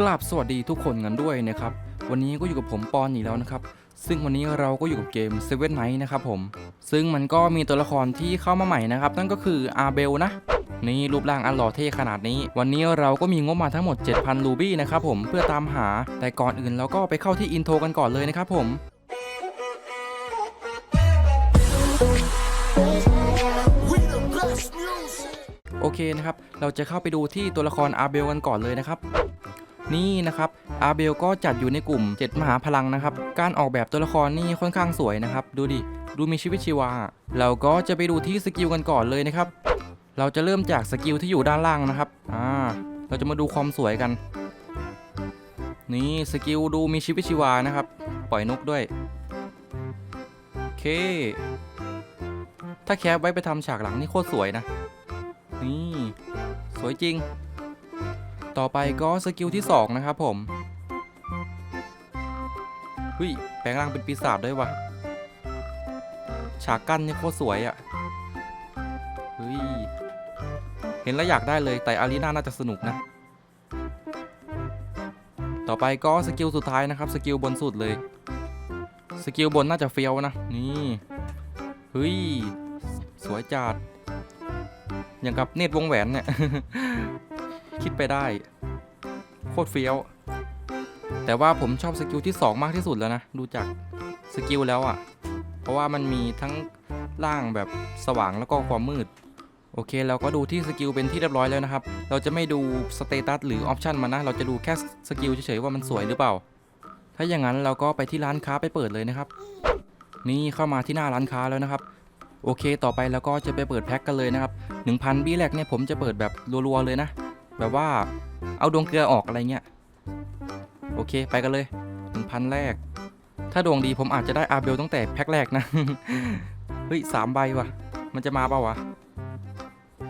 กราบสวัสดีทุกคนกันด้วยนะครับ วันนี้ก็อยู่กับผมปอนอีกแล้วนะครับ ซึ่งวันนี้เราก็อยู่กับเกม Seven Night นะครับผม ซึ่งมันก็มีตัวละครที่เข้ามาใหม่นะครับ นั่นก็คืออาเบลนะ นี่รูปร่างอันหล่อเท่ขนาดนี้ วันนี้เราก็มีงบมาทั้งหมด 7,000 รูบี้นะครับผม เพื่อตามหา แต่ก่อนอื่นเราก็ไปเข้าที่อินโทรกันก่อนเลยนะครับผมโอเคนะครับ เราจะเข้าไปดูที่ตัวละครอาเบลกันก่อนเลยนะครับ นี่นะครับอาเบลก็จัดอยู่ในกลุ่ม 7 มหาพลังนะครับ การออกแบบตัวละครนี่ค่อนข้างสวยนะครับ ดูดิ ดูมีชีวิตชีวา เราก็จะไปดูที่สกิลกันก่อนเลยนะครับ เราจะเริ่มจากสกิลที่อยู่ด้านล่างนะครับ อ่า เราจะมาดูความสวยกัน นี่สกิลดูมีชีวิตชีวานะครับ ปล่อยนกด้วย โอเค ถ้าแคปไว้ไปทำฉากหลังนี่โคตรสวยนะ นี่ สวยจริง ต่อไปก็สกิลที่ 2 นะครับผมเฮ้ยแปลงร่างเป็นปีศาจด้วยวะฉากกั้นนี่โคตรสวยอะ่ะเฮ้ยเห็นแล้วอยากได้เลยแต่อารีนาน่าจะสนุกนะ ต่อไปก็สกิลสุดท้ายนะครับสกิลบนสุดเลย สกิลบนน่าจะเฟี้ยวนะ นี่เฮ้ย สวยจัดอย่างกับเนตรวงแหวนเนี่ย คิดไปได้ โคตรเฟี้ยว แต่ว่าผมชอบสกิลที่ 2 มากที่สุดแล้วนะ ดูจากสกิลแล้วอะ่ะ เพราะว่ามันมีทั้งร่างแบบสว่างแล้วก็ความมืด โอเคเราก็ดูที่สกิลเป็นที่เรียบร้อยแล้วนะครับ เราจะไม่ดูสเตตัสหรือออปชันมันนะ เราจะดูแค่สกิลเฉยๆว่ามันสวยหรือเปล่า ถ้าอย่างนั้นเราก็ไปที่ร้านค้าไปเปิดเลยนะครับ นี่เข้ามาที่หน้าร้านค้าแล้วนะครับโอเค ต่อไปเราก็จะไปเปิดแพ็คกันเลยนะครับ 1,000 บี้แรกเนี่ยผมจะเปิดแบบรัวๆเลยนะ แบบว่าเอาดวงเกลือออกอะไรเงี้ย โอเคไปกันเลย1,000แรก ถ้าดวงดีผมอาจจะได้อาเบลตั้งแต่แพ็คแรกนะ เฮ้ยสามใบว่ะ มันจะมาเปล่าวะ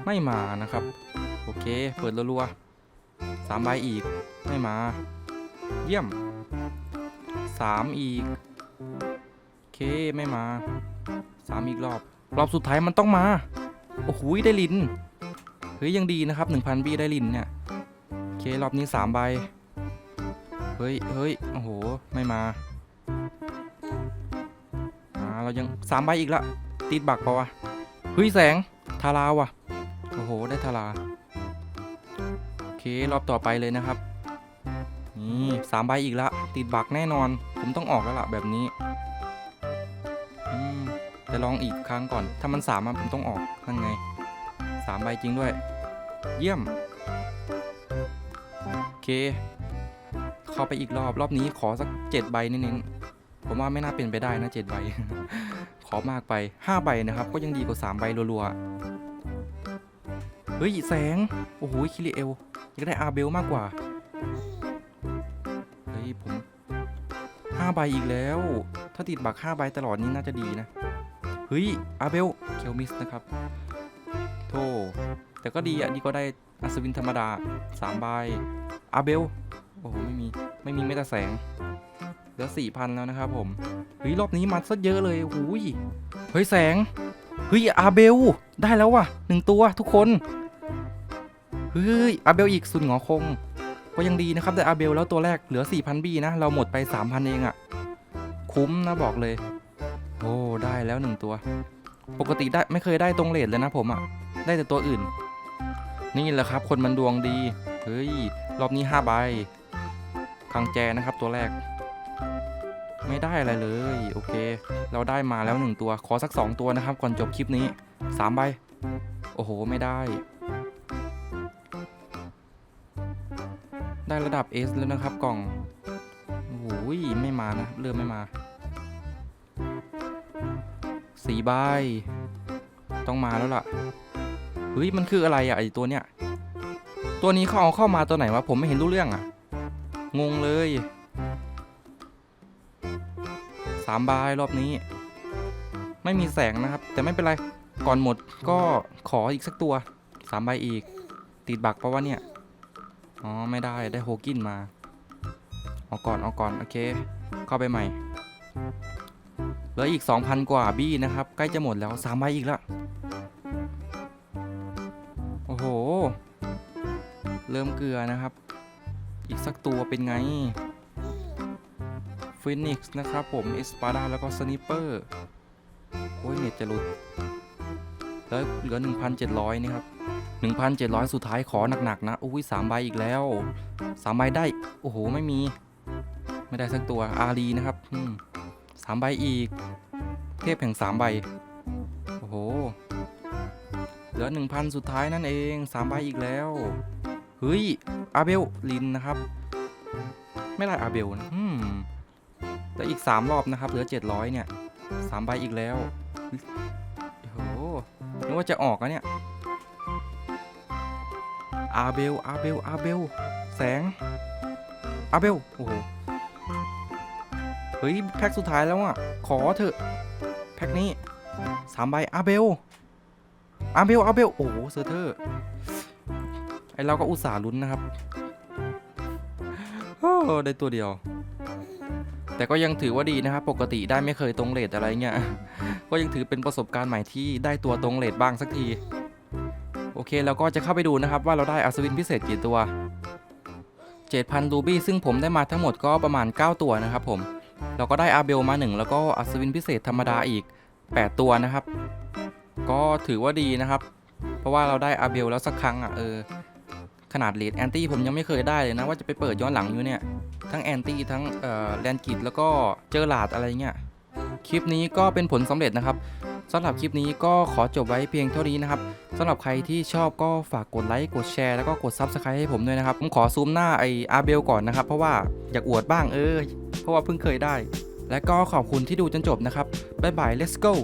ไม่มานะครับ โอเค เปิดรัวๆสามใบอีก ไม่มา เยี่ยมสามอีก โอเคไม่มาสามอีกรอบ รอบสุดท้ายมันต้องมา โอ้โหได้ลิน ฮ้ยยังดีนะครับ 1,000 บีได้ลินเนี่ยโอเครอบนี้ 3 ใบ เฮ้ยเฮ้ยโอ้โห ไม่มาอ่าเรายัง 3 ใบอีกละ ติดบักปะวะเฮ้ยแสงทาราว่ะ โอ้โห ได้ทาราโอเครอบต่อไปเลยนะครับ นี่สามใบอีกละ ติดบักแน่นอน ผมต้องออกแล้วล่ะแบบนี้จะลองอีกครั้งก่อน ถ้ามันสามผมต้องออกนั่นไงสามใบจริงด้วย เยี่ยม โอเค เข้าไปอีกรอบ รอบนี้ขอสักเจ็ดใบเน้นๆผมว่าไม่น่าเป็นไปได้นะเจ็ดใบ ขอมากไปห้าใบนะครับ ก็ยังดีกว่าสามใบรัวๆ เฮ้ย แสง โอ้โหคิริเอลยากได้อาเบลมากกว่า เฮ้ย ผมห้าใบอีกแล้ว ถ้าติดบักห้าใบตลอดนี้น่าจะดีนะ เฮ้ย อาเบล เคลมิสนะครับโธ่ แต่ก็ดีอะดีก็ได้อัศวินธรรมดาสามใบอาเบล โอ้โห ไม่มี ไม่มีเมตาแสง เหลือสี่พันแล้วนะครับผม เฮ้ย รอบนี้มาซะเยอะเลยโอ้โหยเฮ้ย แสง เฮ้ย อาเบล ได้แล้วว่ะหนึ่งตัวทุกคน เฮ้ย อาเบลอีกสุดหงอคง ก็ยังดีนะครับ แต่อาเบลแล้วตัวแรกเหลือ 4,000 บีนะ เราหมดไป 3,000 เองอะ่ะคุ้มนะบอกเลย โอ้ ได้แล้วหนึ่งตัว ปกติได้ไม่เคยได้ตรงเลทเลยนะผมอะ่ะได้แต่ตัวอื่น นี่แหละครับ คนมันดวงดี เฮ้ย รอบนี้5ใบคังแจนะครับตัวแรก ไม่ได้อะไรเลย โอเค เราได้มาแล้วหนึ่งตัว ขอสัก 2 ตัวนะครับ ก่อนจบคลิปนี้3ใบ โอ้โห ไม่ได้ ได้ระดับ S แล้วนะครับกล่องโอ้โหไม่มานะ เริ่มไม่มาสีใบ ต้องมาแล้วล่ะ เฮ้ยมันคืออะไรอะไอตัวเนี้ยตัวนี้เขาเอาเข้ามาตัวไหนวะผมไม่เห็นรู้เรื่องอะงงเลยสามใบรอบนี้ ไม่มีแสงนะครับ แต่ไม่เป็นไรก่อนหมดก็ขออีกสักตัวสามใบอีก ติดบักเพราะว่าเนี่ย อ๋อ ไม่ได้ได้โฮกินมาเอาก่อนเอาก่อน โอเค เข้าไปใหม่ เหลืออีก 2,000 กว่าบี้นะครับ ใกล้จะหมดแล้ว3ใบอีกแล้ว เริ่มเกลือนะครับ อีกสักตัวเป็นไงฟินิกซ์นะครับผมเอสปาดาแล้วก็สนิเปอร์โอ้ยเน็ตจะหลุดแล้วเหลือ 1,700 นี่ครับ 1,700 สุดท้ายขอหนัก ๆ นะอุ้ยสามใบอีกแล้วสามใบได้ โอ้โห ไม่มี ไม่ได้สักตัวอารีนะครับสามใบอีก เทพแห่งสามใบ โอ้โห เหลือ 1,000 สุดท้ายนั่นเองสามใบอีกแล้ว เฮ้ย อาเบล ลินนะครับ ไม่ได้อาเบลนะอืมแต่อีก 3 รอบนะครับ เหลือ 700 เนี่ยสามใบอีกแล้วโอ้โหนึกว่าจะออกอะเนี่ย อาเบล อาเบล อาเบล แสง อาเบล โอ้โห เฮ้ย แพ็คสุดท้ายแล้วอะขอเถอะ แพ็คนี้สามใบ อาเบล อาเบล อาเบล โอ้โห เซอร์เทอร์ ไอเราก็อุตส่าห์ลุ้นนะครับโอ้ได้ตัวเดียว แต่ก็ยังถือว่าดีนะครับ ปกติได้ไม่เคยตรงเลทอะไรเงี้ย ก็ยังถือเป็นประสบการณ์ใหม่ที่ได้ตัวตรงเลทบ้างสักที โอเคเราก็จะเข้าไปดูนะครับ ว่าเราได้อัศวินพิเศษกี่ตัว 7,000 รูบี้ซึ่งผมได้มาทั้งหมดก็ประมาณ 9 ตัวนะครับผม เราก็ได้อาเบลมา 1 แล้วก็อัศวินพิเศษธรรมดาอีก 8 ตัวนะครับ ก็ถือว่าดีนะครับ เพราะว่าเราได้อาเบลแล้วสักครั้งอะเออ ขนาดเลดแอนตี้ผมยังไม่เคยได้เลยนะว่าจะไปเปิดย้อนหลังอยู่เนี่ย ทั้งแอนตี้ทั้งเอ่อแลนกิดแล้วก็เจอหลาดอะไรเงี้ยคลิปนี้ก็เป็นผลสำเร็จนะครับสำหรับคลิปนี้ก็ขอจบไว้เพียงเท่านี้นะครับสำหรับใครที่ชอบก็ฝากกดไลค์กดแชร์แล้วก็กด Subscribe ให้ผมด้วยนะครับ ผมขอซูมหน้าไออาเบลก่อนนะครับ เพราะว่าอยากอวดบ้างเออเพราะว่าเพิ่งเคยได้ และก็ขอบคุณที่ดูจนจบนะครับบ๊ายบาย let's go